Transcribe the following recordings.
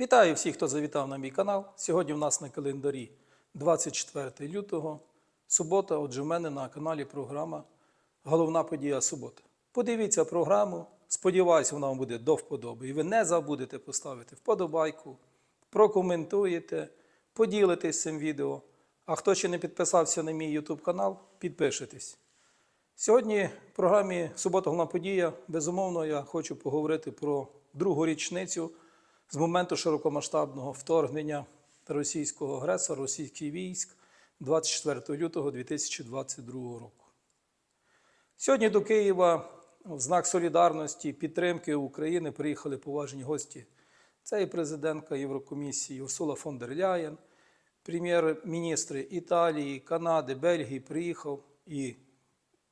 Вітаю всіх, хто завітав на мій канал. Сьогодні в нас на календарі 24 лютого, субота. Отже, в мене на каналі програма Головна подія субота. Подивіться програму. Сподіваюся, вона вам буде до вподоби. І ви не забудете поставити вподобайку, прокоментуєте, поділитесь цим відео. А хто ще не підписався на мій YouTube канал, підпишитесь. Сьогодні в програмі Субота головна подія. Безумовно, я хочу поговорити про другу річницю з моменту широкомасштабного вторгнення російського агресора, російських військ 24 лютого 2022 року. Сьогодні до Києва в знак солідарності, підтримки України приїхали поважні гості. Це і президентка Єврокомісії Урсула фон дер Ляєн, прем'єр-міністри Італії, Канади, Бельгії приїхав і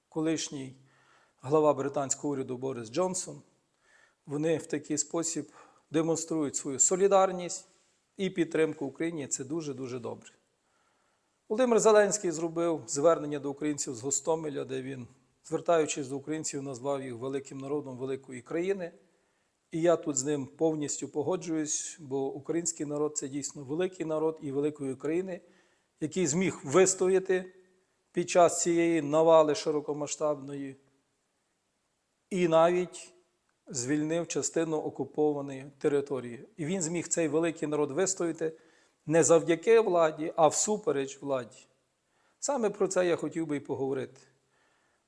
колишній глава британського уряду Борис Джонсон. Вони в такий спосіб демонструють свою солідарність і підтримку Україні. Це дуже-дуже добре. Володимир Зеленський зробив звернення до українців з Гостомеля, де він, звертаючись до українців, назвав їх великим народом великої країни. І я тут з ним повністю погоджуюсь, бо український народ це дійсно великий народ і великої країни, який зміг вистояти під час цієї навали широкомасштабної, і навіть звільнив частину окупованої території. І він зміг цей великий народ вистояти не завдяки владі, а всупереч владі. Саме про це я хотів би і поговорити.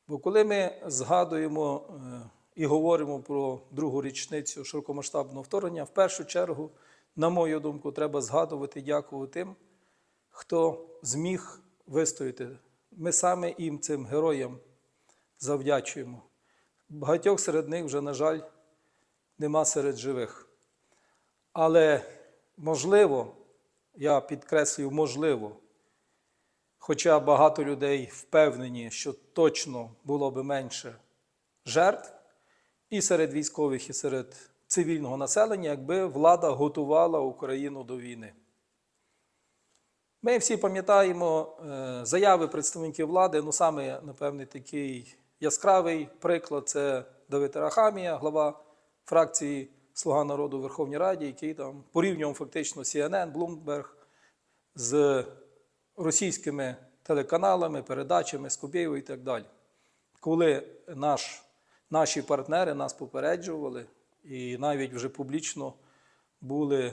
Бо коли ми згадуємо е, і говоримо про другу річницю широкомасштабного вторгнення, в першу чергу, на мою думку, треба згадувати, дякувати тим, хто зміг вистояти. Ми саме їм, цим героям, завдячуємо. Багатьох серед них вже, на жаль, нема серед живих. Але можливо, я підкреслюю, можливо, хоча багато людей впевнені, що точно було би менше жертв і серед військових, і серед цивільного населення, якби влада готувала Україну до війни. Ми всі пам'ятаємо е, заяви представників влади, ну саме, напевне, такий яскравий приклад це Давид Арахамія, глава фракції Слуга народу у Верховній Раді, який там порівнював фактично CNN, Bloomberg з російськими телеканалами, передачами, Скобєєвою і так далі. Коли наш, наші партнери нас попереджували і навіть вже публічно були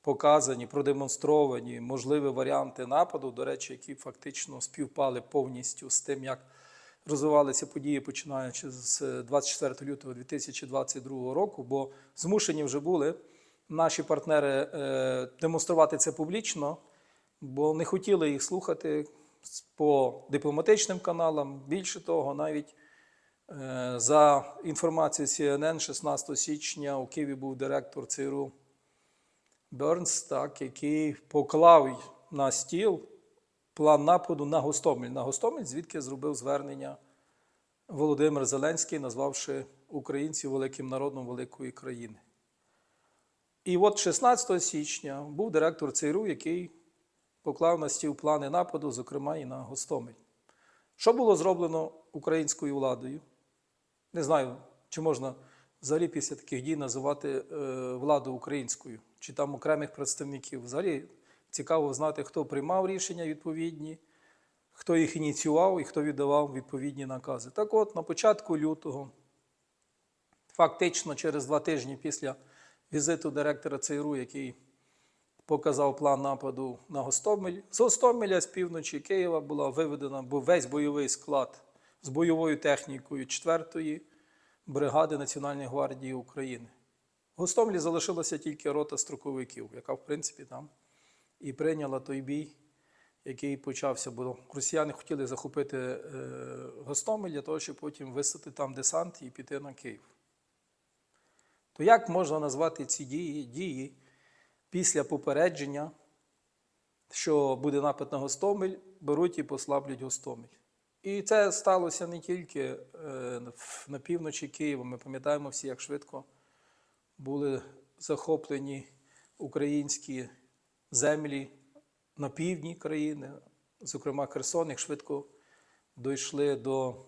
показані, продемонстровані можливі варіанти нападу, до речі, які фактично співпали повністю з тим, як розвивалися події, починаючи з 24 лютого 2022 року, бо змушені вже були наші партнери е, демонструвати це публічно, бо не хотіли їх слухати по дипломатичним каналам. Більше того, навіть е, за інформацією CNN, 16 січня у Києві був директор ЦРУ Бернс, так, який поклав на стіл план нападу на Гостомель. На Гостомель, звідки зробив звернення Володимир Зеленський, назвавши українців великим народом великої країни. І от 16 січня був директор ЦРУ, який поклав на стіл плани нападу, зокрема і на Гостомель. Що було зроблено українською владою? Не знаю, чи можна взагалі після таких дій називати е, владу українською, чи там окремих представників. Взагалі цікаво знати, хто приймав рішення відповідні, хто їх ініціював і хто віддавав відповідні накази. Так от, на початку лютого, фактично через два тижні після візиту директора ЦРУ, який показав план нападу на Гостомель, з Гостомеля з півночі Києва була виведена весь бойовий склад з бойовою технікою 4-ї бригади Національної гвардії України. В Гостомлі залишилася тільки рота строковиків, яка, в принципі, там і прийняла той бій, який почався. Бо росіяни хотіли захопити е, Гостомель для того, щоб потім висадити там десант і піти на Київ. То як можна назвати ці дії, дії після попередження, що буде напад на Гостомель, беруть і послаблять Гостомель? І це сталося не тільки е, на півночі Києва. Ми пам'ятаємо всі, як швидко були захоплені українські землі на півдні країни, зокрема Херсон, як швидко дійшли до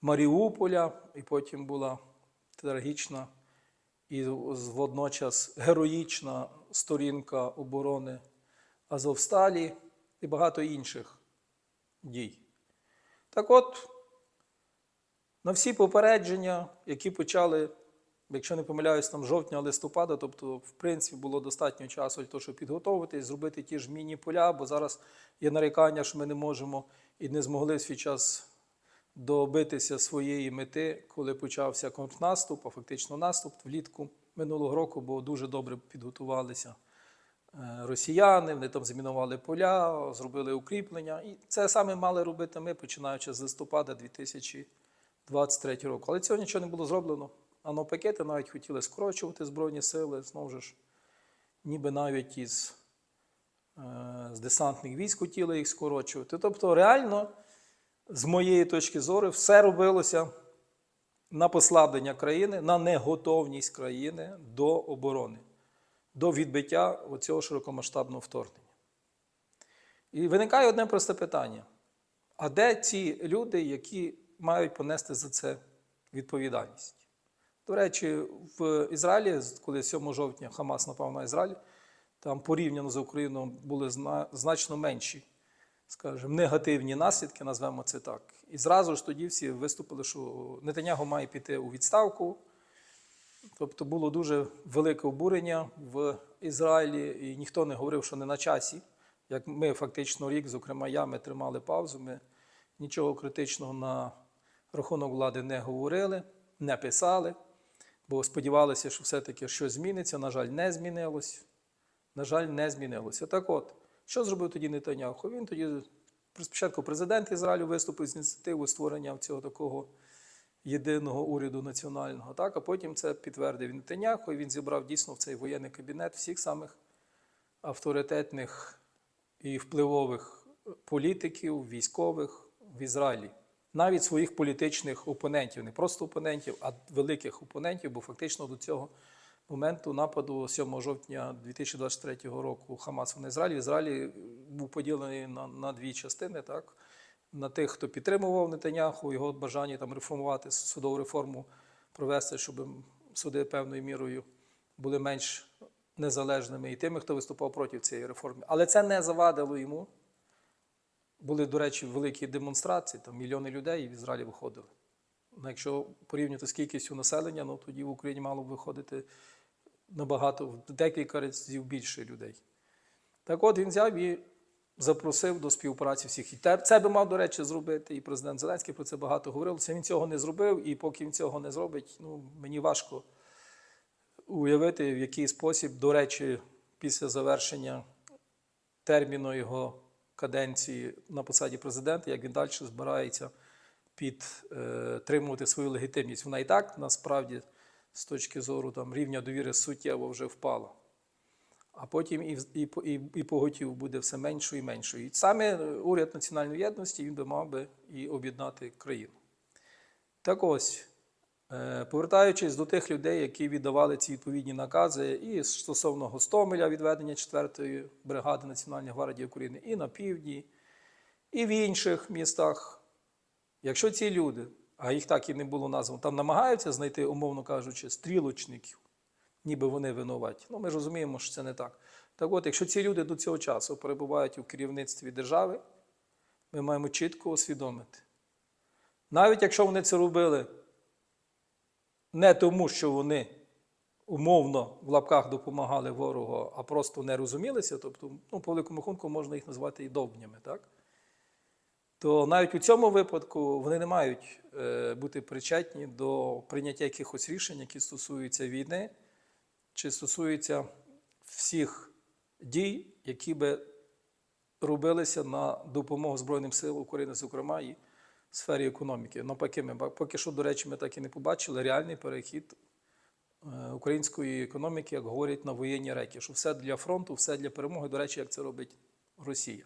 Маріуполя, і потім була трагічна і водночас героїчна сторінка оборони Азовсталі і багато інших дій. Так от, на всі попередження, які почали, якщо не помиляюсь, там жовтня, листопада, тобто, в принципі, було достатньо часу для того, щоб підготуватись, зробити ті ж міні-поля, бо зараз є нарікання, що ми не можемо і не змогли в свій час добитися своєї мети, коли почався контрнаступ, а фактично наступ влітку минулого року, бо дуже добре підготувалися е, росіяни, вони там замінували поля, зробили укріплення. І це саме мали робити ми, починаючи з листопада 2023 року. Але цього нічого не було зроблено. А навпаки, навіть хотіли скорочувати Збройні сили, знову ж, ніби навіть із е, з десантних військ хотіли їх скорочувати. Тобто, реально, з моєї точки зору, все робилося на послаблення країни, на неготовність країни до оборони, до відбиття цього широкомасштабного вторгнення. І виникає одне просте питання: а де ці люди, які мають понести за це відповідальність? До речі, в Ізраїлі, коли 7 жовтня Хамас напав на Ізраїль, там порівняно з Україною були значно менші, скажімо, негативні наслідки, назвемо це так. І зразу ж тоді всі виступили, що Нетанyahu має піти у відставку. Тобто було дуже велике обурення в Ізраїлі, і ніхто не говорив, що не на часі. Як ми фактично рік, зокрема, я, ми тримали паузу, ми нічого критичного на рахунок влади не говорили, не писали, бо сподівалися, що все-таки щось зміниться. На жаль, не змінилось. На жаль, не змінилося. Так от, що зробив тоді Нетаняху? Він тоді, спочатку президент Ізраїлю виступив з ініціативою створення цього такого єдиного уряду національного, так, а потім це підтвердив Нетаняху, і він зібрав дійсно в цей воєнний кабінет всіх самих авторитетних і впливових політиків, військових в Ізраїлі. Навіть своїх політичних опонентів, не просто опонентів, а великих опонентів, бо фактично до цього моменту нападу 7 жовтня 2023 року Хамасу на Ізраїль. В Ізраїлі був поділений на, на дві частини, так? на тих, хто підтримував Нетаняху, його бажання там реформувати судову реформу, провести, щоб суди певною мірою були менш незалежними, і тими, хто виступав проти цієї реформи. Але це не завадило йому. Були, до речі, великі демонстрації, там мільйони людей в Ізраїлі виходили. Ну, якщо порівняти з кількістю населення, ну тоді в Україні мало б виходити набагато, в декілька разів більше людей. Так от він взяв і запросив до співпраці всіх. І це би мав, до речі, зробити. І президент Зеленський про це багато говорив. Це він цього не зробив, і поки він цього не зробить, ну, мені важко уявити, в який спосіб, до речі, після завершення терміну його каденції на посаді президента, як він далі збирається підтримувати свою легітимність. Вона і так насправді з точки зору там, рівня довіри суттєво вже впала. А потім і, і, і, і поготів буде все меншою і меншою. І саме уряд національної єдності він би мав би і об'єднати країну. Так ось, е, повертаючись до тих людей, які віддавали ці відповідні накази, і стосовно Гостомеля, відведення 4-ї бригади Національної гвардії України, і на півдні, і в інших містах. Якщо ці люди, а їх так і не було названо, там намагаються знайти, умовно кажучи, стрілочників, ніби вони винуваті. Ну, ми ж розуміємо, що це не так. Так от, якщо ці люди до цього часу перебувають у керівництві держави, ми маємо чітко усвідомити. Навіть якщо вони це робили не тому, що вони умовно в лапках допомагали ворогу, а просто не розумілися, тобто, ну, по великому рахунку можна їх назвати і довбнями, так? то навіть у цьому випадку вони не мають е, бути причетні до прийняття якихось рішень, які стосуються війни, чи стосуються всіх дій, які би робилися на допомогу Збройним силам України, зокрема і сфері економіки. Навпаки, ми поки що, до речі, ми так і не побачили реальний перехід е, української економіки, як говорять на воєнні реки, що все для фронту, все для перемоги, до речі, як це робить Росія.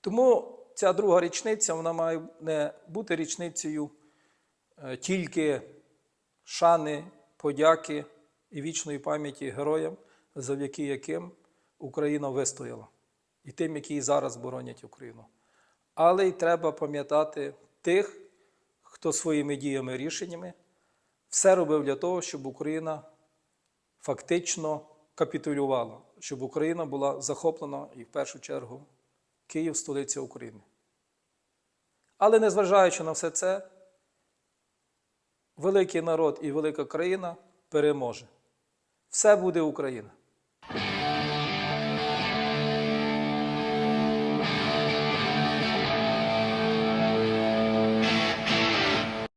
Тому ця друга річниця вона має не бути річницею е, тільки шани, подяки і вічної пам'яті героям, завдяки яким Україна вистояла, і тим, які і зараз боронять Україну. Але й треба пам'ятати тих, хто своїми діями рішеннями все робив для того, щоб Україна фактично капітулювала, щоб Україна була захоплена і в першу чергу Київ столиця України. Але незважаючи на все це, великий народ і велика країна переможе. Все буде Україна.